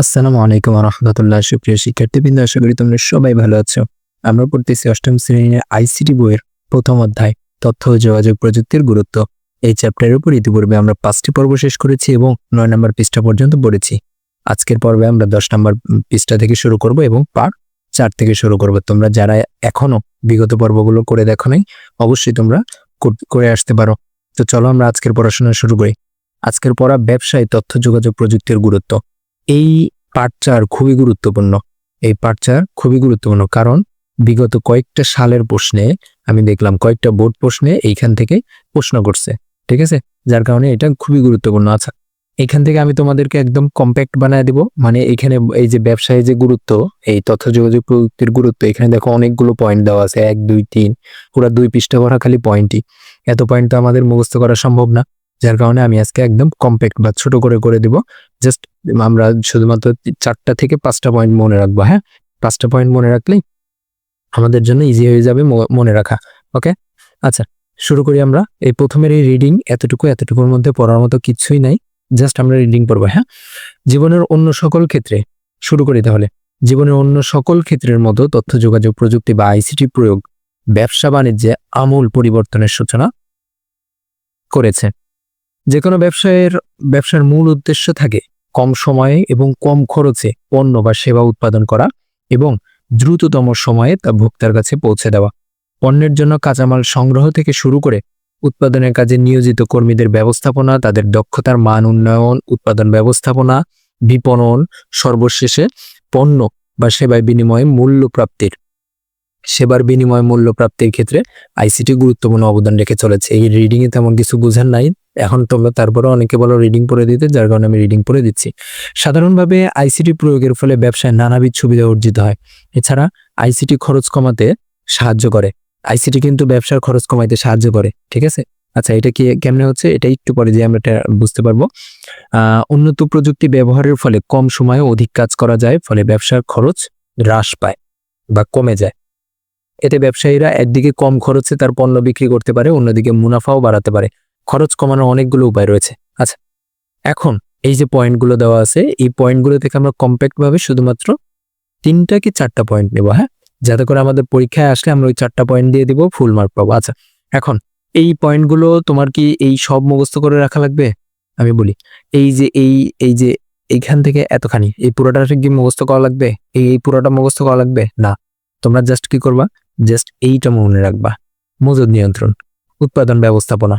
আসসালামু আলাইকুম রহমতুল্লাহ সুপ্রিয় শিক্ষার্থীবৃন্দ, আশা করি তোমরা সবাই ভালো আছো। আমরা পড়তেছি অষ্টম শ্রেণির আইসিটি বইয়ের প্রথম অধ্যায়, তথ্য ও যোগাযোগ প্রযুক্তির গুরুত্ব। এই চ্যাপ্টারের উপর ইতিপূর্বে আমরা পাঁচটি পর্ব শেষ করেছি এবং নয় নম্বর পৃষ্ঠা পর্যন্ত পড়েছি। আজকের পর্বে আমরা দশ নম্বর পৃষ্ঠা থেকে শুরু করব এবং পার চার থেকে শুরু করব। তোমরা যারা এখনও বিগত পর্বগুলো করে দেখো নাই, অবশ্যই তোমরা করে আসতে পারো। তো চলো আমরা আজকের পড়াশোনা শুরু করি। আজকের পড়া ব্যবসায় তথ্য যোগাযোগ প্রযুক্তির গুরুত্ব। এই পার্ট চার খুবই গুরুত্বপূর্ণ। এই পার্ট চার খুবই গুরুত্বপূর্ণ কারণ বিগত কয়েকটা সালের প্রশ্নে আমি দেখলাম কয়েকটা বোর্ড প্রশ্নে এইখান থেকে প্রশ্ন করছে, ঠিক আছে? যার কারণে এটা খুবই গুরুত্বপূর্ণ। আচ্ছা এখান থেকে আমি তোমাদেরকে একদম কম্প্যাক্ট বানায় দিব। মানে এখানে এই যে ব্যবসায় যে গুরুত্ব, এই তথ্য যোগাযোগ প্রযুক্তির গুরুত্ব, এখানে দেখো অনেকগুলো পয়েন্ট দেওয়া আছে। এক, দুই, তিন, পুরো দুই পৃষ্ঠা ভরা খালি পয়েন্টই এত পয়েন্ট তো আমাদের মুখস্থ করা সম্ভব না। যার কারণে আমি আজকে একদম কম্প্যাক্ট বা ছোট করে করে দিব। জাস্ট আমরা শুধুমাত্র চারটা থেকে পাঁচটা পয়েন্ট মনে রাখব হ্যাঁ? পাঁচটা পয়েন্ট মনে রাখলেই আমাদের জন্য ইজি হয়ে যাবে মনে রাখা ওকে আচ্ছা শুরু করি আমরা। এই প্রথমের এই রিডিং এতটুকু, এতটুকুর মধ্যে পড়ার মতো কিছুই নাই। জাস্ট আমরা রিডিং পড়ব হ্যাঁ? জীবনের অন্য সকল ক্ষেত্রে, শুরু করি তাহলে। জীবনের অন্য সকল ক্ষেত্রের মতো তথ্য, যোগাযোগ, প্রযুক্তি বা আইসিটি প্রয়োগ, ব্যবসা বাণিজ্যে আমূল পরিবর্তনের সূচনা করেছে। যে কোনো ব্যবসায়ের, ব্যবসার মূল উদ্দেশ্য থাকে কম সময়ে এবং কম খরচে পণ্য বা সেবা উৎপাদন করা এবং দ্রুততম সময়ে তা ভোক্তার কাছে পৌঁছে দেওয়া। পণ্যের জন্য কাঁচামাল সংগ্রহ থেকে শুরু করে উৎপাদনের কাজে নিয়োজিত কর্মীদের ব্যবস্থাপনা, তাদের দক্ষতার মান উন্নয়ন, উৎপাদন ব্যবস্থাপনা, বিপণন, সর্বশেষে পণ্য বা সেবায় বিনিময়ে মূল্য প্রাপ্তির সেবার বিনিময় মূল্য প্রাপ্তির ক্ষেত্রে আইসিটি গুরুত্বপূর্ণ অবদান রেখে চলেছে। এই রিডিংয়ে তেমন কিছু বোঝার নাই। এখন তোমরা তারপরে অনেকে বলো রিডিং পড়ে দিতে, যার কারণে আমি রিডিং পড়ে দিচ্ছি। সাধারণভাবে আইসিটি প্রয়োগের ফলে ব্যবসায় নানাবিধ সুবিধা অর্জিত হয়। এছাড়া আইসিটি খরচ কমাতে সাহায্য করে। আইসিটি কিন্তু ব্যবসার খরচ কমাইতে সাহায্য করে, ঠিক আছে? আচ্ছা এটা কি কেমনে হচ্ছে? এটা একটু পরে যে আমরা এটা বুঝতে পারব। উন্নত প্রযুক্তি ব্যবহারের ফলে কম সময়ে অধিক কাজ করা যায়, ফলে ব্যবসার খরচ হ্রাস পায় বা কমে যায়। এতে ব্যবসায়ীরা একদিকে কম খরচে তার পণ্য বিক্রি করতে পারে, অন্যদিকে মুনাফাও বাড়াতে পারে। খরচ কমানোর অনেকগুলো উপায় রয়েছে। আচ্ছা এখন এই যে পয়েন্টগুলো দেওয়া আছে, এই পয়েন্টগুলো থেকে আমরা কম্প্যাক্ট ভাবে শুধুমাত্র তিনটা কি চারটা পয়েন্ট নেব হ্যাঁ? যাতে করে আমাদের পরীক্ষায় আসলে আমরা ওই চারটা পয়েন্ট দিয়ে দিব ফুল মার্ক পাবো। আচ্ছা এখন এই পয়েন্টগুলো তোমার কি এই সব মুখস্থ করে রাখা লাগবে? আমি বলি, এই যে এই এই যে এইখান থেকে এতখানি, এই পুরোটা কি মুখস্থ করা লাগবে? এই এই পুরোটা মুখস্থ করা লাগবে? না, তোমরা জাস্ট কি করবা? জাস্ট এইটা মনে রাখবা। মজুদ নিয়ন্ত্রণ, উৎপাদন ব্যবস্থাপনা।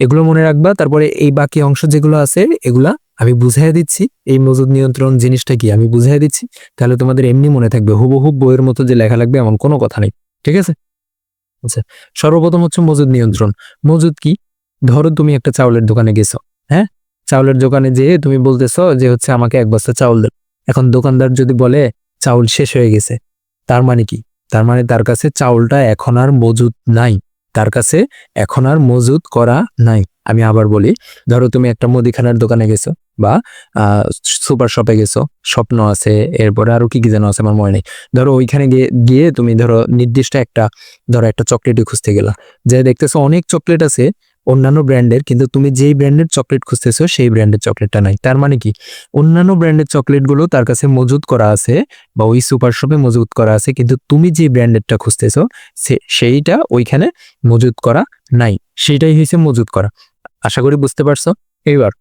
এগুলো মনে রাখবা। তারপরে এই বাকি অংশ যেগুলো আছে, এগুলা আমি বুঝাই দিচ্ছি। এই মজুদ নিয়ন্ত্রণ জিনিসটা কি আমি বুঝাই দিচ্ছি। তাহলে তোমাদের এমনি মনে থাকবে, হুবহু বইয়ের মতো যে লেখা লাগবে এমন কোনো কথা নেই। ঠিক আছে? আচ্ছা সর্বপ্রথম হচ্ছে মজুদ নিয়ন্ত্রণ। মজুদ কি? ধরো তুমি একটা চাউলের দোকানে গেছো হ্যাঁ? চাউলের দোকানে যেয়ে তুমি বলতেছো যে হচ্ছে আমাকে এক বস্তা চাউল দেন এখন দোকানদার যদি বলে চাউল শেষ হয়ে গেছে, তার মানে কি? তার মানে তার কাছে চাউলটা এখন আর মজুদ নাই। তার কাছে এখন আর মজুদ করা নাই। আমি আবার বলি, ধরো তুমি একটা মুদিখানার দোকানে গেছো বা সুপার শপে গেছো, স্বপ্ন আছে, এরপরে আরও কি কি যেন আছে আমার মনে নেই। ধরো ওইখানে গিয়ে গিয়ে তুমি ধরো নির্দিষ্ট একটা, ধরো একটা চকলেটই খুঁজতে গেলা। যে দেখতেছো অনেক চকলেট আছে অন্যান্য ব্র্যান্ডের, কিন্তু তুমি যেই ব্র্যান্ডের চকলেট খুঁজতেছো, সেই ব্র্যান্ডের চকলেটটা নাই। তার মানে কি? অন্যান্য ব্র্যান্ডের চকলেটগুলো তার কাছে মজুদ করা আছে, বা ওই সুপার শপে মজুদ করা আছে, কিন্তু তুমি যে ব্র্যান্ডেরটা খুঁজতেছো সেইটা ওইখানে মজুদ করা নাই। সেটাই হয়েছে মজুদ করা। আশা করি বুঝতে পারছ? এইবার,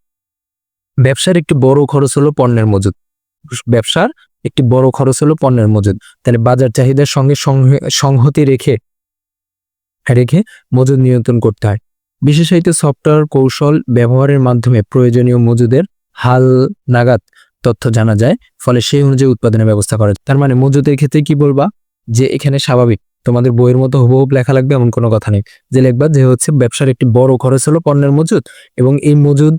ব্যবসার একটি বড় খরচ হলো পণ্যের মজুদ ব্যবসার একটি বড় খরচ হলো পণ্যের মজুদ তাহলে বাজার চাহিদার সঙ্গে সংহ- সংহতি রেখে রেখে মজুদ নিয়ন্ত্রণ করতে হয়। বিশেষায়িত সফটওয়্যার কৌশল ব্যবহারের মাধ্যমে প্রয়োজনীয় মজুদের হাল নাগাদ তথ্য জানা যায়, ফলে সেই অনুযায়ী উৎপাদনের ব্যবস্থা করে তার মানে মজুদের ক্ষেত্রে কি বলবা? যে এখানে স্বাভাবিক, তোমাদের বইয়ের মতো হুবহুব লেখা লাগবে এমন কোনো কথা নেই। যে লিখবা যে হচ্ছে ব্যবসার একটি বড় খরচ হলো পণ্যের মজুদ, এবং এই মজুদ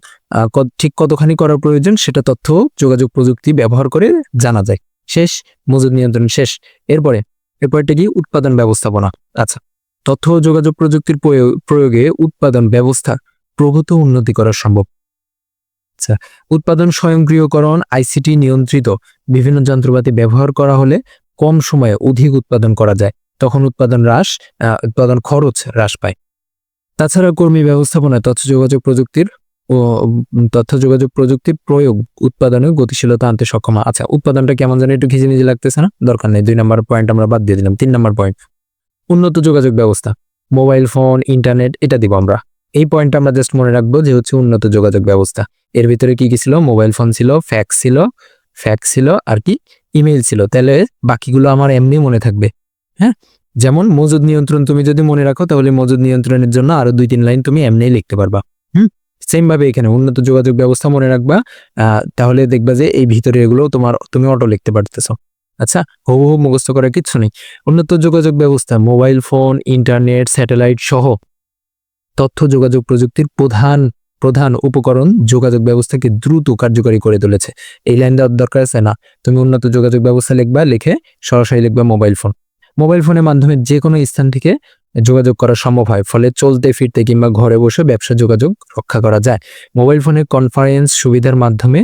ঠিক কতখানি করার প্রয়োজন সেটা তথ্য, যোগাযোগ প্রযুক্তি ব্যবহার করে জানা যায়। শেষ, মজুদ নিয়ন্ত্রণ শেষ। এরপরে, এরপরটা কি? উৎপাদন ব্যবস্থাপনা। আচ্ছা। তথ্য ও যোগাযোগ প্রযুক্তির প্রয়োগ- উৎপাদন ব্যবস্থা প্রভূত উন্নতি করা সম্ভব। আচ্ছা উৎপাদন স্বয়ংক্রিয়করণ, আইসিটি নিয়ন্ত্রিত, বিভিন্ন যন্ত্রপাতি ব্যবহার করা হলে কম সময়ে অধিক উৎপাদন করা যায়। তখন উৎপাদন হ্রাস উৎপাদন খরচ হ্রাস পায়। তাছাড়া কর্মী ব্যবস্থাপনায় তথ্য যোগাযোগ প্রযুক্তির ও তথ্য যোগাযোগ প্রযুক্তির প্রয়োগ উৎপাদনে গতিশীলতা আনতে সক্ষম। আচ্ছা উৎপাদনটা কেমন জানি একটু খিজিমিজি লাগতেছে না? দরকার নেই, দুই নম্বর পয়েন্ট আমরা বাদ দিয়ে দিলাম, তিন নম্বর পয়েন্ট। উন্নত যোগাযোগ ব্যবস্থা, মোবাইল, ফোন, ইন্টারনেট, এটা দিব আমরা। এই পয়েন্টটা আমরা জাস্ট মনে রাখব যে হচ্ছে উন্নত যোগাযোগ ব্যবস্থা। এর ভিতরে কি কি ছিল? মোবাইল, ফোন ছিল ফ্যাক্স ছিল ফ্যাক্স ছিল, আর কি? ইমেল ছিল। তাহলে বাকিগুলো আমার এমনি মনে থাকবে। হ্যাঁ? যেমন মজুদ নিয়ন্ত্রণ তুমি যদি মনে রাখো, তাহলে মজুদ নিয়ন্ত্রণের জন্য আরও দুই তিন লাইন তুমি এমনিই লিখতে পারবা। হুম? সেম ভাবে এখানে উন্নত যোগাযোগ ব্যবস্থা মনে রাখবা। তাহলে দেখবা যে এই ভিতরে এগুলো তোমার, তুমি অটো লিখতে পারতেছো। আচ্ছা হু হু মুখস্থ করার কিচ্ছু নেই। উন্নত যোগাযোগ ব্যবস্থা, মোবাইল ফোন, ইন্টারনেট, স্যাটেলাইট সহ তথ্য যোগাযোগ প্রযুক্তির প্রধান প্রধান উপকরণ যোগাযোগ ব্যবস্থাকে দ্রুত কার্যকরী করে তুলেছে। এই লাইন দেওয়ার দরকার আছে না? তুমি উন্নত যোগাযোগ ব্যবস্থা লিখবা, লিখে সরাসরি লিখবা মোবাইল ফোন। মোবাইল ফোনের মাধ্যমে যে কোনো স্থান থেকে যোগাযোগ করা সম্ভব হয়, ফলে চলতে ফিরতে কিংবা ঘরে বসে ব্যবসা যোগাযোগ রক্ষা করা যায়। মোবাইল ফোনের কনফারেন্স সুবিধার মাধ্যমে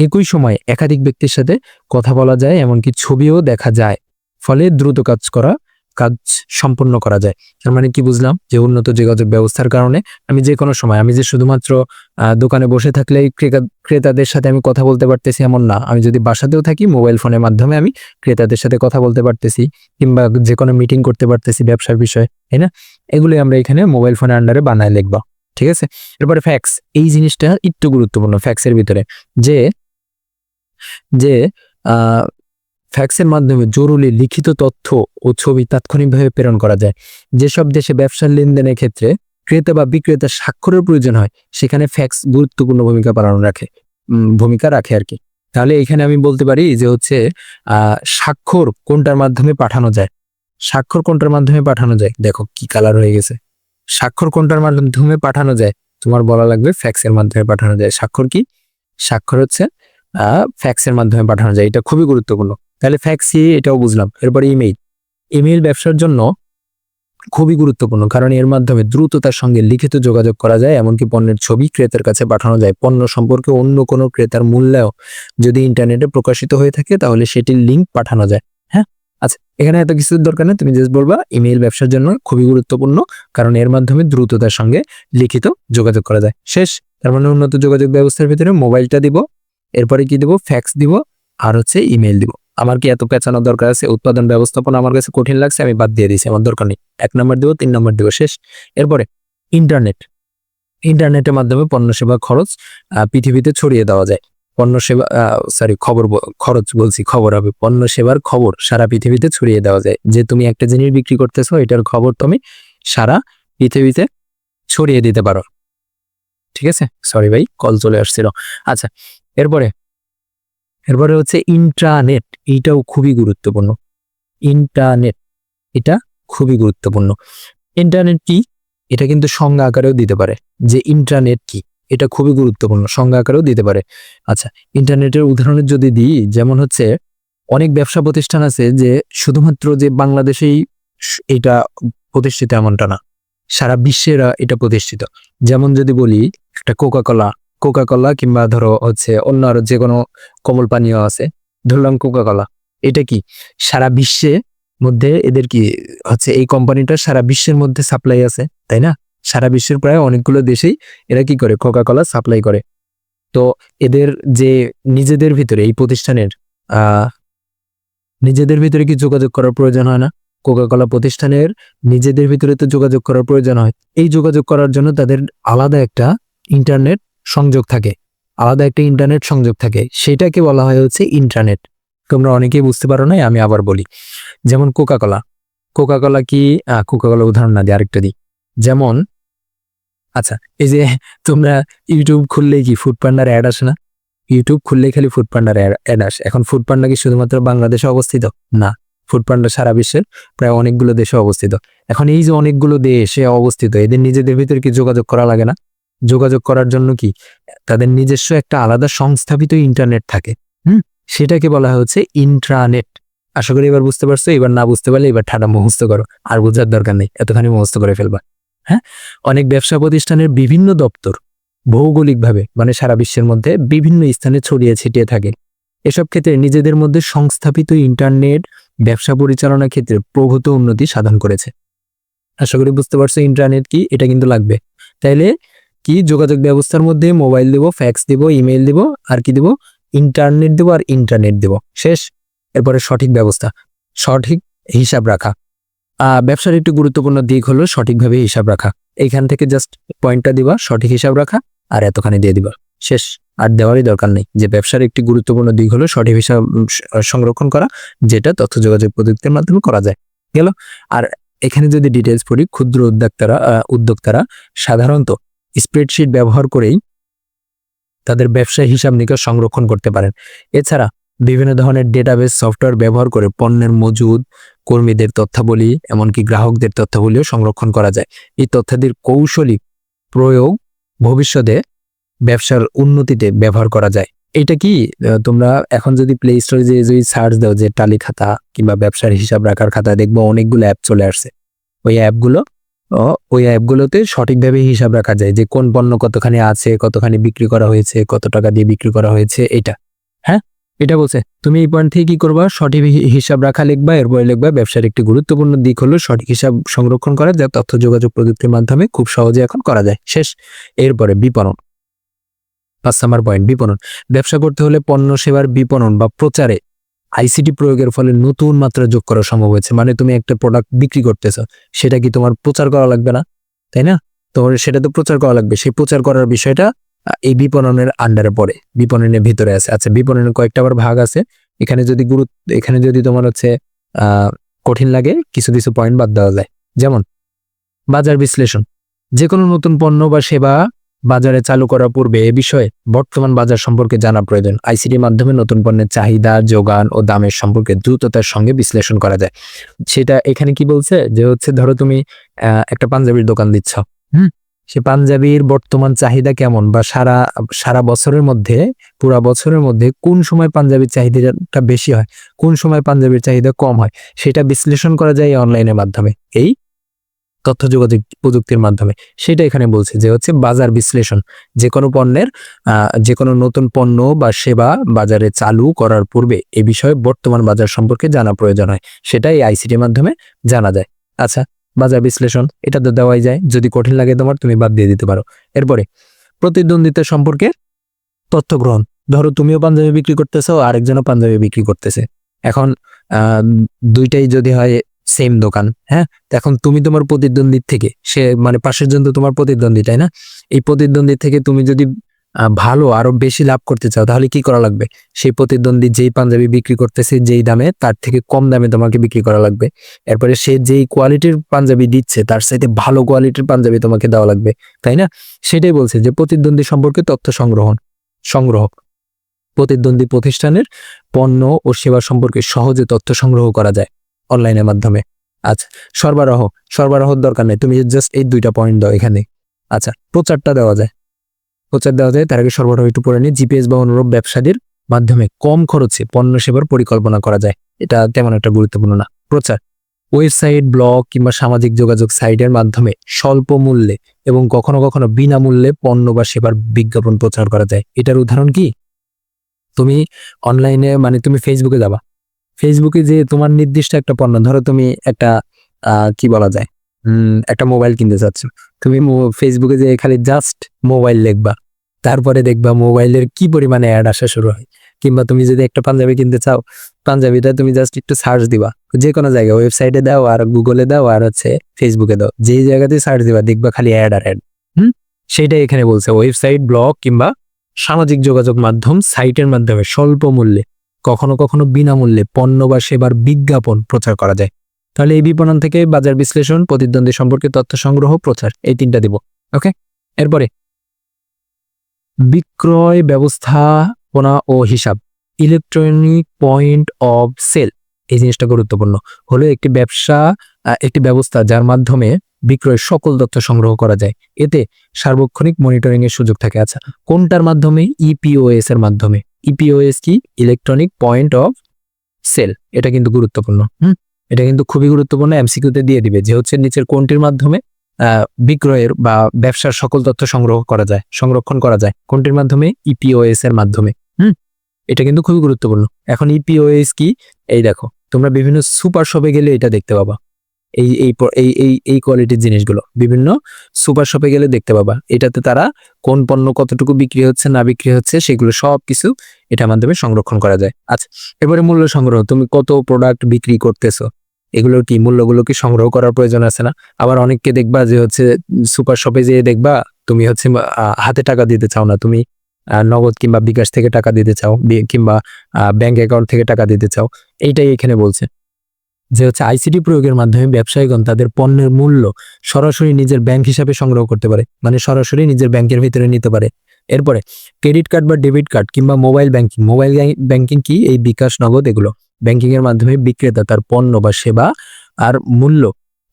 একই সময় একাধিক ব্যক্তির সাথে কথা বলা যায়, এমনকি ছবিও দেখা যায়। ফলে দ্রুত কাজ করা, কাজ সম্পন্ন করা যায়। তার মানে কি বুঝলাম? যে উন্নত যোগাযোগ ব্যবস্থার কারণে আমি যে কোনো সময়, আমি যে শুধুমাত্র দোকানে বসে থাকলেই ক্রেতা- ক্রেতাদের সাথে আমি কথা বলতে পারতেছি এমন না। আমি যদি বাসাতেও থাকি, মোবাইল ফোনের মাধ্যমে আমি ক্রেতাদের সাথে কথা বলতে পারতেছি, কিংবা যে কোনো মিটিং করতে পারতেছি ব্যবসার বিষয়ে, তাই না? এগুলি আমরা এখানে মোবাইল ফোনের আন্ডারে বানায় লিখব, ঠিক আছে? এরপরে ফ্যাক্স এই জিনিসটা একটু গুরুত্বপূর্ণ ফ্যাক্সের ভিতরে, যে যে ফ্যাক্সের মাধ্যমে জরুরি লিখিত তথ্য ও ছবি তাৎক্ষণিকভাবে প্রেরণ করা যায়। যেসব দেশে ব্যবসার লেনদেনের ক্ষেত্রে ক্রেতা বা বিক্রেতার স্বাক্ষরের প্রয়োজন হয়, সেখানে ফ্যাক্স গুরুত্বপূর্ণ ভূমিকা পালন রাখে ভূমিকা রাখে আর কি তাহলে এখানে আমি বলতে পারি যে হচ্ছে স্বাক্ষর কোনটার মাধ্যমে পাঠানো যায়? স্বাক্ষর কোনটার মাধ্যমে পাঠানো যায়? দেখো কি কালার হয়ে গেছে। স্বাক্ষর কোনটার মাধ্যমে পাঠানো যায়? তোমার বলা লাগবে ফ্যাক্সের মাধ্যমে পাঠানো যায়। স্বাক্ষর কি? স্বাক্ষর হচ্ছে ফ্যাক্সের মাধ্যমে পাঠানো যায়। এটা খুবই গুরুত্বপূর্ণ। তাহলে ফ্যাক্সি এটাও বুঝলাম। এরপরে ইমেইল ইমেইল ব্যবসার জন্য খুবই গুরুত্বপূর্ণ, কারণ এর মাধ্যমে দ্রুততার সঙ্গে লিখিত যোগাযোগ করা যায়, এমনকি পণ্যের ছবি ক্রেতার কাছে পাঠানো যায়। পণ্য সম্পর্কে অন্য কোনো ক্রেতার মূল্যেও যদি ইন্টারনেটে প্রকাশিত হয়ে থাকে, তাহলে সেটির লিঙ্ক পাঠানো যায়। হ্যাঁ? আচ্ছা এখানে এত কিছুর দরকার নেই। তুমি জাস্ট বলবা ইমেইল ব্যবসার জন্য খুবই গুরুত্বপূর্ণ, কারণ এর মাধ্যমে দ্রুততার সঙ্গে লিখিত যোগাযোগ করা যায়। শেষ। তার মানে উন্নত যোগাযোগ ব্যবস্থার ভিতরে মোবাইলটা দিব। এরপরে কি দিব? ফ্যাক্স দিব আর হচ্ছে ইমেইল দিব। আমার কি এত পেঁচানোর দরকার আছে? উৎপাদন ব্যবস্থাপনা আমার কাছে কঠিন লাগছে, আমি বাদ দিয়ে দিয়েছি, আমার দরকার নেই। এক নম্বর দিব, তিন নম্বর দিব, শেষ। এরপরে ইন্টারনেট ইন্টারনেটের মাধ্যমে পণ্য সেবা খরচ পৃথিবীতে ছড়িয়ে দেওয়া যায়। পণ্য সেবা সরি খবর খরচ বলছি, খবর হবে। পণ্য সেবার খবর সারা পৃথিবীতে ছড়িয়ে দেওয়া যায়। যে তুমি একটা জিনিস বিক্রি করতেছো, এটার খবর তুমি সারা পৃথিবীতে ছড়িয়ে দিতে পারো। ঠিক আছে? সরি ভাই কল চলে আসছিল। আচ্ছা এরপরে এরপরে হচ্ছে ইন্ট্রানেট এইটাও খুবই গুরুত্বপূর্ণ। ইন্টারনেট এটা খুবই গুরুত্বপূর্ণ। ইন্টারনেট কি? এটা কিন্তু সংজ্ঞা আকারেও দিতে পারে। যে ইন্টারনেট কি? এটা খুবই গুরুত্বপূর্ণ, সংজ্ঞা আকারেও দিতে পারে। আচ্ছা ইন্টারনেটের উদাহরণের যদি দিই, যেমন হচ্ছে অনেক ব্যবসা প্রতিষ্ঠান আছে যে শুধুমাত্র যে বাংলাদেশেই এটা প্রতিষ্ঠিত এমনটা না, সারা বিশ্বে এরা এটা প্রতিষ্ঠিত। যেমন যদি বলি, একটা কোকা কোলা কোকা কোলা কিংবা ধরো হচ্ছে অন্য আরও যে কোনো কমল পানীয় আছে ধরলাম কোকা কোলা এটা কি? সারা বিশ্বে মধ্যে এদের কি হচ্ছে এই কোম্পানিটা সারা বিশ্বের মধ্যে সাপ্লাই আছে, তাই না? সারা বিশ্বের প্রায় অনেকগুলো দেশেই এরা কি করে? কোকা কোলা সাপ্লাই করে। তো এদের যে নিজেদের ভিতরে এই প্রতিষ্ঠানের নিজেদের ভিতরে কি যোগাযোগ করার প্রয়োজন হয় না? কোকা কোলা প্রতিষ্ঠানের নিজেদের ভিতরে তো যোগাযোগ করার প্রয়োজন হয়। এই যোগাযোগ করার জন্য তাদের আলাদা একটা ইন্টারনেট সংযোগ থাকে। আলাদা একটা ইন্টারনেট সংযোগ থাকে। সেটাকে বলা হয় হচ্ছে ইন্টারনেট তোমরা অনেকেই বুঝতে পারো না আমি আবার বলি। যেমন কোকা কোলা কোকা কোলা কি? কোকা কোলা উদাহরণ না দিই আরেকটা দিই। যেমন আচ্ছা এই যে তোমরা ইউটিউব খুললেই কি ফুড পান্ডার অ্যাড আসে না? ইউটিউব খুললেই খালি ফুড পান্ডার অ্যাড আসে। এখন ফুড পান্ডা কি শুধুমাত্র বাংলাদেশে অবস্থিত? না। ফুড পান্ডা সারা বিশ্বের প্রায় অনেকগুলো দেশে অবস্থিত। এখন এই যে অনেকগুলো দেশে অবস্থিত, এদের নিজেদের ভিতরে কি যোগাযোগ করা লাগে না? যোগাযোগ করার জন্য কি তাদের নিজস্ব একটা আলাদা সংস্থাপিত ইন্টারনেট থাকে, হুম? সেটাকে বলা হচ্ছে ইন্ট্রানেট আশা করি এবার বুঝতে পারছ, এবার না বুঝতে পারলে এবার ঠাডা মুখস্থ করো, আর বোঝার দরকার নেই, এতখানি মুখস্থ করে ফেলবা হ্যাঁ? অনেক ব্যবসা প্রতিষ্ঠানের বিভিন্ন দপ্তর ভৌগোলিকভাবে মানে সারা বিশ্বের মধ্যে বিভিন্ন স্থানে ছড়িয়ে ছিটিয়ে থাকে। এসব ক্ষেত্রে নিজেদের মধ্যে সংস্থাপিত ইন্টারনেট ব্যবসা পরিচালনার ক্ষেত্রে প্রভূত উন্নতি সাধন করেছে। আশা করি বুঝতে পারছ ইন্টারনেট কি? এটা কিন্তু লাগবে। তাইলে কি? যোগাযোগ ব্যবস্থার মধ্যে মোবাইল দিব ফ্যাক্স দিব ইমেল দিব, আর কি দিব? ইন্টারনেট দিব আর ইন্টারনেট দিব। শেষ। এরপরে সঠিক ব্যবস্থা। সঠিক হিসাব রাখা। ব্যবসার একটি গুরুত্বপূর্ণ দিক হলো সঠিকভাবে হিসাব রাখা। এইখান থেকে জাস্ট পয়েন্টটা দিবা, সঠিক হিসাব রাখা, আর এতখানি দিয়ে দিবা। শেষ। আর দেওয়ারই দরকার নেই। যে ব্যবসার একটি গুরুত্বপূর্ণ দিক হলো সঠিক হিসাব সংরক্ষণ করা, যেটা তথ্য যোগাযোগ প্রযুক্তির মাধ্যমে করা যায়। গেল। আর এখানে যদি ডিটেলস পড়ি, ক্ষুদ্র উদ্যোক্তারা উদ্যোক্তারা সাধারণত স্প্রেডশিট ব্যবহার করেই তাদের ব্যবসায় হিসাব নিকাশ সংরক্ষণ করতে পারেন। এছাড়া বিভিন্ন ধরনের ডেটাবেস সফটওয়্যার ব্যবহার করে পণ্যের মজুদ, কর্মীদের তথ্যাবলী, এমনকি গ্রাহকদের তথ্যাবলীও সংরক্ষণ করা যায়। এই তথ্যাদির কৌশলী প্রয়োগ ভবিষ্যতে ব্যবসার উন্নতিতে ব্যবহার করা যায়। এটা কি? তোমরা এখন যদি প্লে স্টোরে যে যদি সার্চ দাও যে টালি খাতা কিংবা ব্যবসার হিসাব রাখার খাতা দেখব অনেকগুলো অ্যাপ চলে আসছে। ওই অ্যাপগুলো ওই অ্যাপগুলোতে সঠিকভাবে হিসাব রাখা যায় যে কোন পণ্য কতখানি আছে, কতখানি বিক্রি করা হয়েছে, কত টাকা দিয়ে বিক্রি করা হয়েছে, এটা। হ্যাঁ? এটা বলছে, তুমি এই পয়েন্ট থেকে কি করবা? সঠিক হিসাব রাখা লিখবা, এরপরে লিখবা, ব্যবসার একটি গুরুত্বপূর্ণ দিক হলো সঠিক হিসাব সংরক্ষণ করা, যা তথ্য যোগাযোগ প্রযুক্তির মাধ্যমে খুব সহজে এখন করা যায়। শেষ। এরপরে বিপণন। পাঁচ নাম্বার পয়েন্ট বিপণন। ব্যবসা করতে হলে পণ্য সেবার বিপণন বা প্রচারে আইসিটি প্রয়োগের ফলে নতুন মাত্রা যোগ করা সম্ভব হয়েছে। মানে তুমি একটা প্রোডাক্ট বিক্রি করতেছো, সেটা কি তোমার প্রচার করা লাগবে না? তাই না? তোমার সেটা তো প্রচার করা লাগবে। সেই প্রচার করার বিষয়টা এই বিপণনের আন্ডারে পড়ে, বিপণনের ভিতরে আছে। আচ্ছা বিপণনের কয়েকটা আবার ভাগ আছে। এখানে যদি গুরুত্ব এখানে যদি তোমার হচ্ছে কঠিন লাগে, কিছু কিছু পয়েন্ট বাদ দেওয়া যায়। যেমন, বাজার বিশ্লেষণ। যে কোনো নতুন পণ্য বা সেবা বাজারে চালু করার পূর্বে এ বিষয়ে বর্তমান বাজার সম্পর্কে জানা প্রয়োজন। আইসিটির মাধ্যমে নতুন পণ্যের চাহিদা, যোগান ও দামের সম্পর্কে দ্রুততার সঙ্গে বিশ্লেষণ করা যায়। সেটা এখানে কি বলছে? যে হচ্ছে ধরো তুমি একটা পাঞ্জাবির দোকান দিচ্ছ। হুম? সে পাঞ্জাবির বর্তমান চাহিদা কেমন? বা সারা সারা বছরের মধ্যে, পুরা বছরের মধ্যে কোন সময় পাঞ্জাবির চাহিদাটা বেশি হয়? কোন সময় পাঞ্জাবির চাহিদা কম হয়? সেটা বিশ্লেষণ করা যায় অনলাইনের মাধ্যমে। এই তথ্য যোগাযোগ প্রযুক্তির মাধ্যমে। সেটা এখানে বলছে যে হচ্ছে বাজার বিশ্লেষণ। যে কোনো পণ্যের যে কোনো নতুন পণ্য বা সেবা বাজারে চালু করার পূর্বে এ বিষয়ে বর্তমান বাজার সম্পর্কে জানা প্রয়োজন হয়। সেটা এই আইসিটির মাধ্যমে জানা যায়। আচ্ছা বাজার বিশ্লেষণ, এটা তো দেওয়াই যায়। যদি কঠিন লাগে তোমার, তুমি বাদ দিয়ে দিতে পারো। এরপরে, প্রতিদ্বন্দ্বিতা সম্পর্কে তথ্য গ্রহণ। ধরো তুমিও পাঞ্জাবি বিক্রি করতেছো, আরেকজনও পাঞ্জাবি বিক্রি করতেছে। এখন দুইটাই যদি হয় সেম দোকান হ্যাঁ? এখন তুমি তোমার প্রতিদ্বন্দ্বীর থেকে, সে মানে পাশের জন তো তোমার প্রতিদ্বন্দ্বী, তাই না? এই প্রতিদ্বন্দ্বী থেকে তুমি যদি ভালো আরও বেশি লাভ করতে চাও, তাহলে কি করা লাগবে? সেই প্রতিদ্বন্দ্বী যেই পাঞ্জাবি বিক্রি করতেছে, যেই দামে, তার থেকে কম দামে তোমাকে বিক্রি করা লাগবে। এরপরে সে যেই কোয়ালিটির পাঞ্জাবি দিচ্ছে, তার সাথে ভালো কোয়ালিটির পাঞ্জাবি তোমাকে দেওয়া লাগবে, তাই না? সেটাই বলছে যে প্রতিদ্বন্দ্বী সম্পর্কে তথ্য সংগ্রহণ সংগ্রহ প্রতিদ্বন্দ্বী প্রতিষ্ঠানের পণ্য ও সেবা সম্পর্কে সহজে তথ্য সংগ্রহ করা যায়। অনলাইনের মাধ্যমে। আচ্ছা সরবরাহ, সরবরাহর দরকার নেই। তুমি জাস্ট এই দুইটা পয়েন্ট দাও এখানে। আচ্ছা প্রচারটা দেওয়া যায়। প্রচার দেওয়া যায়, তার আগে সরবরাহ একটু পরে নিই। জিপিএস বা অনুরূপ ব্যবসাদের মাধ্যমে কম খরচে পণ্য সেবার পরিকল্পনা করা যায়। এটা তেমন একটা গুরুত্বপূর্ণ না। প্রচার ওয়েবসাইট ব্লগ কিংবা সামাজিক যোগাযোগ সাইটের মাধ্যমে স্বল্প মূল্যে এবং কখনো কখনো বিনামূল্যে পণ্য বা সেবার বিজ্ঞাপন প্রচার করা যায়। এটার উদাহরণ কি? তুমি অনলাইনে মানে তুমি ফেসবুকে যাবা। ফেসবুকে যে তোমার নির্দিষ্ট একটা পণ্য, ধরো তুমি একটা কি বলা যায়? একটা মোবাইল কিনতে চাচ্ছ। তুমি ফেসবুকে যে খালি জাস্ট মোবাইল লিখবা তারপরে দেখবা মোবাইলের কি পরিমাণে অ্যাড আসা শুরু হয়। কিংবা তুমি যদি একটা পাঞ্জাবি কিনতে চাও, পাঞ্জাবিটা তুমি জাস্ট একটু সার্চ দিবা। যে কোনো জায়গায় ওয়েবসাইটে দাও আর গুগলে দাও আর হচ্ছে ফেসবুকে দাও। যেই জায়গাতে সার্চ দিবা, দেখবা খালি অ্যাড আর অ্যাড হুম? সেটাই এখানে বলছে। ওয়েবসাইট ব্লগ কিংবা সামাজিক যোগাযোগ মাধ্যম সাইটের মাধ্যমে, স্বল্প মূল্যে। কখনো কখনো বিনামূল্যে পণ্য বা সেবার বিজ্ঞাপন প্রচার করা যায়। তাহলে এই বিপণন থেকে বাজার বিশ্লেষণ, প্রতিদ্বন্দ্বী সম্পর্কে তথ্য সংগ্রহ, প্রচার, এই তিনটা দিব, ওকে? এরপরে, বিক্রয় ব্যবস্থাপনা ও হিসাব ইলেকট্রনিক পয়েন্ট অফ সেল এই জিনিসটা গুরুত্বপূর্ণ। হলো একটি ব্যবসা একটি ব্যবস্থা যার মাধ্যমে বিক্রয় সকল তথ্য সংগ্রহ করা যায়। এতে সার্বক্ষণিক মনিটরিং এর সুযোগ থাকে। আচ্ছা কোনটার মাধ্যমে? ইপিওএস এর মাধ্যমে। ইপিওএস কি? ইলেকট্রনিক পয়েন্ট অফ সেল এটা কিন্তু গুরুত্বপূর্ণ, হুম? এটা কিন্তু খুবই গুরুত্বপূর্ণ এমসিকিউতে দিয়ে দিবে, যে হচ্ছে নিচের কোনটির মাধ্যমে বিক্রয়ের বা ব্যবসার সকল তথ্য সংগ্রহ করা যায়, সংরক্ষণ করা যায়, কোনটির মাধ্যমে? ইপিওএস এর মাধ্যমে, হুম? এটা কিন্তু খুবই গুরুত্বপূর্ণ। এখন ইপিওএস কি? এই দেখো, তোমরা বিভিন্ন সুপার শপে গেলে এটা দেখতে পাবা। এই এই এই এই এই কোয়ালিটির জিনিসগুলো। বিভিন্ন সুপার শপে গেলে দেখতে পাবা। এটাতে তারা কোন পণ্য কতটুকু বিক্রি হচ্ছে, না বিক্রি হচ্ছে, সেগুলো সব কিছু এটার মাধ্যমে সংরক্ষণ করা যায়। আচ্ছা এবারে মূল্য সংগ্রহ। তুমি কত প্রোডাক্ট বিক্রি করতেছো? এগুলোর কি, মূল্যগুলো কি সংগ্রহ করার প্রয়োজন আছে না? আবার অনেককে দেখবা যে হচ্ছে সুপার শপে যেয়ে দেখবা, তুমি হচ্ছে হাতে টাকা দিতে চাও না। তুমি নগদ কিংবা বিকাশ থেকে টাকা দিতে চাও কিংবা ব্যাংক অ্যাকাউন্ট থেকে টাকা দিতে চাও। এইটাই এখানে বলছে। যে হচ্ছে আইসিটি প্রয়োগের মাধ্যমে ব্যবসায়ীগণ তাদের পণ্যের মূল্য সরাসরি নিজের ব্যাংক হিসাবে সংগ্রহ করতে পারে। মানে সরাসরি নিজের ব্যাংকের ভিতরে নিতে পারে। এরপরে ক্রেডিট কার্ড বা ডেবিট কার্ড কিংবা মোবাইল ব্যাংকিং মোবাইল ব্যাংকিং কি? এই বিকাশ নগদ এগুলো। ব্যাংকিং এর মাধ্যমে বিক্রেতা তার পণ্য বা সেবা আর মূল্য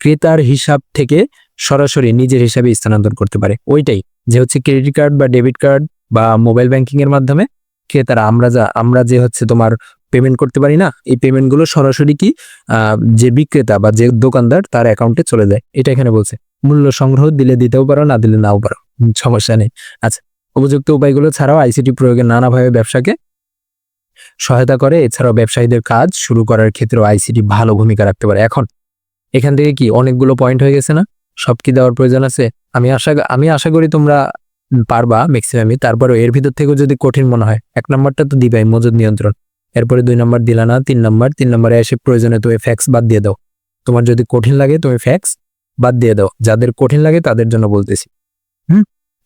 ক্রেতার হিসাব থেকে সরাসরি নিজের হিসাবে স্থানান্তর করতে পারে। ওইটাই, যে হচ্ছে ক্রেডিট কার্ড বা ডেবিট কার্ড বা মোবাইল ব্যাংকিং এর মাধ্যমে ক্রেতারা, আমরা যা আমরা যে হচ্ছে তোমার পেমেন্ট করতে পারি না, এই পেমেন্টগুলো সরাসরি কি যে বিক্রেতা বা যে দোকানদার তার অ্যাকাউন্টে চলে যায়। এটা এখানে বলছে। মূল্য সংগ্রহ দিলে দিতেও পারো, না দিলে নাও পারো। সমস্যা নেই। আচ্ছা উপযুক্ত উপায়গুলো ছাড়াও আইসিটি প্রয়োগে নানাভাবে ব্যবসাকে সহায়তা করে। এছাড়াও ব্যবসায়ীদের কাজ শুরু করার ক্ষেত্রেও আইসিটি ভালো ভূমিকা রাখতে পারে। এখন, এখান থেকে কি অনেকগুলো পয়েন্ট হয়ে গেছে না? সব কি দেওয়ার প্রয়োজন আছে? আমি আশা আমি আশা করি তোমরা পারবা ম্যাক্সিমামই তারপরে এর ভিতর থেকেও যদি কঠিন মনে হয়, এক নম্বরটা তো দিবাই, মজুদ নিয়ন্ত্রণ। এরপরে দুই নম্বর দিলা না, তিন নাম্বার, তিন নাম্বারে এসে প্রয়োজনে তুমি ফ্যাক্স বাদ দিয়ে দাও। তোমার যদি কঠিন লাগে তুমি ফ্যাক্স বাদ দিয়ে দাও। যাদের কঠিন লাগে তাদের জন্য বলতেছি। হুম?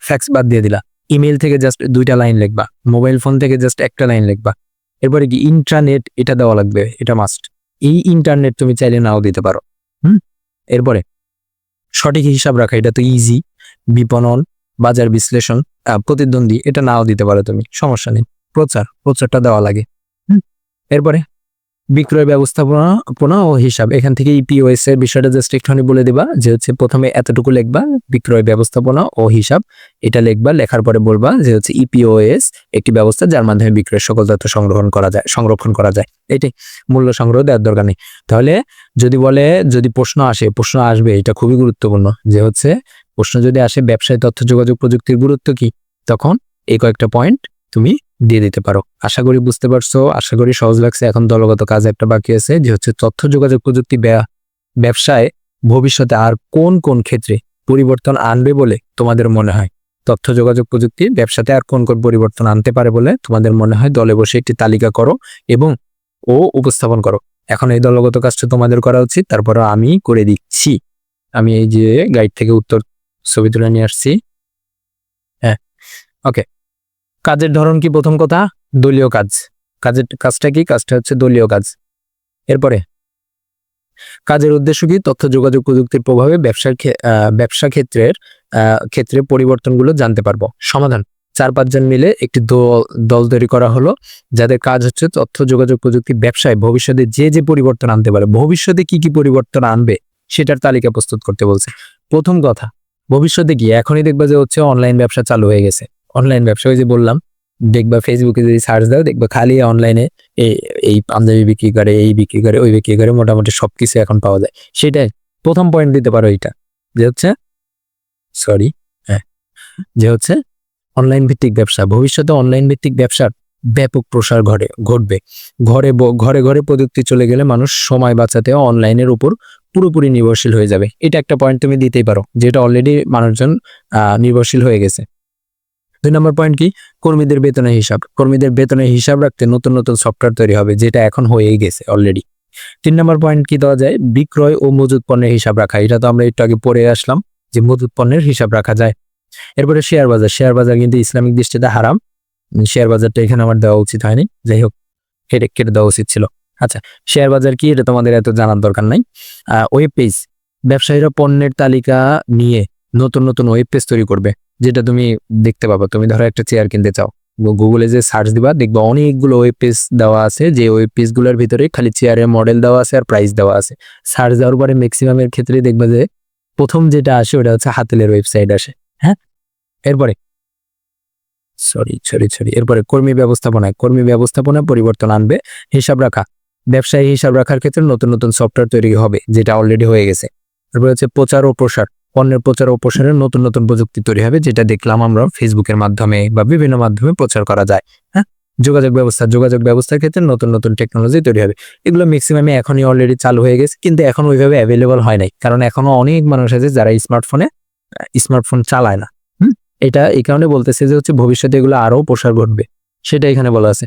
ফ্যাক্স বাদ দিয়ে দিলা। ইমেল থেকে জাস্ট দুইটা লাইন লিখবা। মোবাইল ফোন থেকে জাস্ট একটা লাইন লিখবা। এরপরে কি ইন্টারনেট এটা দেওয়া লাগবে, এটা মাস্ট এই ইন্টারনেট তুমি চাইলে নাও দিতে পারো। হুম? এরপরে সঠিক হিসাব রাখা, এটা তো ইজি বিপণন, বাজার বিশ্লেষণ প্রতিদ্বন্দ্বী, এটা নাও দিতে পারো তুমি, সমস্যা নেই। প্রচার, প্রচারটা দেওয়া লাগে। এরপরে বিক্রয় ব্যবস্থাপনা ও হিসাব। এখান থেকে ইপিওএস এর বিষয়টা জাস্ট একটুখানি বলে দিবা, যে হচ্ছে প্রথমে এতটুকু লিখবা, বিক্রয় ব্যবস্থাপনা ও হিসাব। এটা লিখবা, লেখার পরে বলবা যে হচ্ছে ইপিওএস একটি ব্যবস্থা যার মাধ্যমে বিক্রয়ের সকল তথ্য সংগ্রহণ করা যায়, সংরক্ষণ করা যায়। এটাই মূল্য সংগ্রহ দেওয়ার দরকার নেই। তাহলে যদি বলে, যদি প্রশ্ন আসে, প্রশ্ন আসবে, এটা খুবই গুরুত্বপূর্ণ, যে হচ্ছে প্রশ্ন যদি আসে, ব্যবসায় তথ্য যোগাযোগ প্রযুক্তির গুরুত্ব কি? তখন এই কয়েকটা পয়েন্ট তুমি দিয়ে দিতে পারো। আশা করি বুঝতে পারছ। আশা করি সহজ লাগছে। এখন দলগত কাজ একটা বাকি আছে, যে হচ্ছে তথ্য যোগাযোগ প্রযুক্তি ব্যা- ব্যবসায় ভবিষ্যতে আর কোন কোন ক্ষেত্রে পরিবর্তন আনবে বলে তোমাদের মনে হয়? তথ্য যোগাযোগ প্রযুক্তি, ব্যবসাতে আর কোন কোন পরিবর্তন আনতে পারে বলে তোমাদের মনে হয়? দলে বসে একটি তালিকা করো এবং ও উপস্থাপন করো। এখন এই দলগত কাজটা তোমাদের করা উচিত। তারপর আমি করে দিচ্ছি। আমি এই যে গাইড থেকে উত্তর ছবি তুলে নিয়ে আসছি। হ্যাঁ ওকে কাজের ধরন কি প্রথম কথা? দলীয় কাজ। কাজের কাজটা কি? কাজটা হচ্ছে দলীয় কাজ। এরপরে, কাজের উদ্দেশ্য কি? তথ্য, যোগাযোগ প্রযুক্তির প্রভাবে ব্যবসার ব্যবসা ক্ষেত্রের ক্ষেত্রে পরিবর্তনগুলো জানতে পারব। সমাধান চার পাঁচজন মিলে একটি দল দল তৈরি করা হলো, যাদের কাজ হচ্ছে তথ্য, যোগাযোগ প্রযুক্তি ব্যবসায় ভবিষ্যতে যে যে পরিবর্তন আনতে পারে, ভবিষ্যতে কি কি পরিবর্তন আনবে সেটার তালিকা প্রস্তুত করতে বলছে। প্রথম কথা, ভবিষ্যতে কি এখনই দেখবা যে হচ্ছে অনলাইন ব্যবসা চালু হয়ে গেছে। অনলাইন ব্যবসা, ওই যে বললাম, দেখবা ফেসবুকে যদি সার্চ দাও, দেখবা খালি অনলাইনে এই পাঞ্জাবি বিক্রি করে, এই বিক্রি করে, ওই বিক্রি করে, মোটামুটি সবকিছু এখন পাওয়া যায়। সেটাই, প্রথম পয়েন্ট দিতে পারো এটা যে হচ্ছে সরি হ্যাঁ যে হচ্ছে অনলাইন ভিত্তিক ব্যবসা। ভবিষ্যতে অনলাইন ভিত্তিক ব্যবসার ব্যাপক প্রসার ঘটে ঘটবে। ঘরে ঘরে ঘরে প্রযুক্তি চলে গেলে মানুষ সময় বাঁচাতে অনলাইনের উপর পুরোপুরি নির্ভরশীল হয়ে যাবে। এটা একটা পয়েন্ট তুমি দিতেই পারো, যেটা অলরেডি মানুষজন নির্ভরশীল হয়ে গেছে। দুই নম্বর পয়েন্ট কি? কর্মীদের বেতনের হিসাব। কর্মীদের বেতনের হিসাব রাখতে নতুন নতুন সফটওয়্যার তৈরি হবে, যেটা এখন হয়েই গেছে অলরেডি তিন নম্বর পয়েন্ট কি দেওয়া যায়? বিক্রয় ও মজুত পণ্যের হিসাব রাখা। এটা তো আমরা একটু আগে পড়ে আসলাম যে মজুত পণ্যের হিসাব রাখা যায়। এরপরে শেয়ার বাজার। শেয়ার বাজার কিন্তু ইসলামিক দৃষ্টিতে হারাম। শেয়ার বাজারটা এখানে আমার দেওয়া উচিত হয়নি। যাই হোক কেটে কেটে দেওয়া উচিত ছিল। আচ্ছা শেয়ার বাজার কি? এটা তোমাদের এত জানার দরকার নাই। ওয়েব পেজ ব্যবসায়ীরা পণ্যের তালিকা নিয়ে নতুন নতুন ওয়েব পেজ তৈরি করবে। যেটা তুমি দেখতে পাবা। তুমি ধরো একটা চেয়ার কিনতে চাও। গুগলে যে সার্চ দিবা, দেখবা অনেকগুলো ওয়েব পেজ দেওয়া আছে, যে ওয়েব পেজগুলোর ভিতরে খালি চেয়ারের মডেল দেওয়া আছে আর প্রাইস দেওয়া আছে। সার্চ দেওয়ার পরে ম্যাক্সিমামের ক্ষেত্রে দেখবা যে প্রথম যেটা আসে ওটা হচ্ছে হাতেলের ওয়েবসাইট আসে। হ্যাঁ? এরপরে সরি সরি সরি এরপরে কর্মী ব্যবস্থাপনায় কর্মী ব্যবস্থাপনায় পরিবর্তন আনবে, হিসাব রাখা। ব্যবসায়ী হিসাব রাখার ক্ষেত্রে নতুন নতুন সফটওয়্যার তৈরি হবে, যেটা অলরেডি হয়ে গেছে। এরপরে হচ্ছে প্রচার ও প্রসার। পণ্যের প্রচার ও প্রসারের নতুন নতুন প্রযুক্তি তৈরি হবে, যেটা দেখলাম আমরা ফেসবুকের মাধ্যমে বা বিভিন্ন মাধ্যমে প্রচার করা যায় হ্যাঁ? যোগাযোগ ব্যবস্থা, যোগাযোগ ব্যবস্থার ক্ষেত্রে নতুন নতুন টেকনোলজি তৈরি হবে। এগুলো ম্যাক্সিমামে এখনই অলরেডি চালু হয়ে গেছে, কিন্তু এখন ওইভাবে অ্যাভেলেবল হয় নাই, কারণ এখনও অনেক মানুষ আছে যারা স্মার্টফোনে স্মার্টফোন চালায় না এটা এই কারণে বলতেছে যে হচ্ছে ভবিষ্যতে এগুলো আরও প্রসার ঘটবে, সেটা এখানে বলা আছে।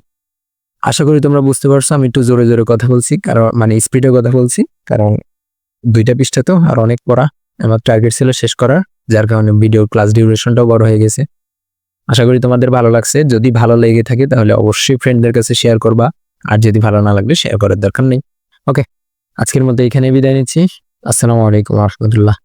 আশা করি তোমরা বুঝতে পারছ, আমি একটু জোরে জোরে কথা বলছি, কারণ মানে স্পিডে কথা বলছি, কারণ দুইটা পৃষ্ঠা তো আর অনেক পড়া। আমার টার্গেট ছিল শেষ করার যার কারণে ভিডিও ক্লাস ডিউরেশনটাও বড় হয়ে গেছে। আশা করি তোমাদের ভালো লাগছে। যদি ভালো লেগে থাকে তাহলে অবশ্যই ফ্রেন্ডদের কাছে শেয়ার করবা। আর যদি ভালো না লাগলে শেয়ার করার দরকার নেই। ওকে আজকের মধ্যে এখানে বিদায় নিচ্ছি। আসসালামু আলাইকুম রহমতুল্লাহ।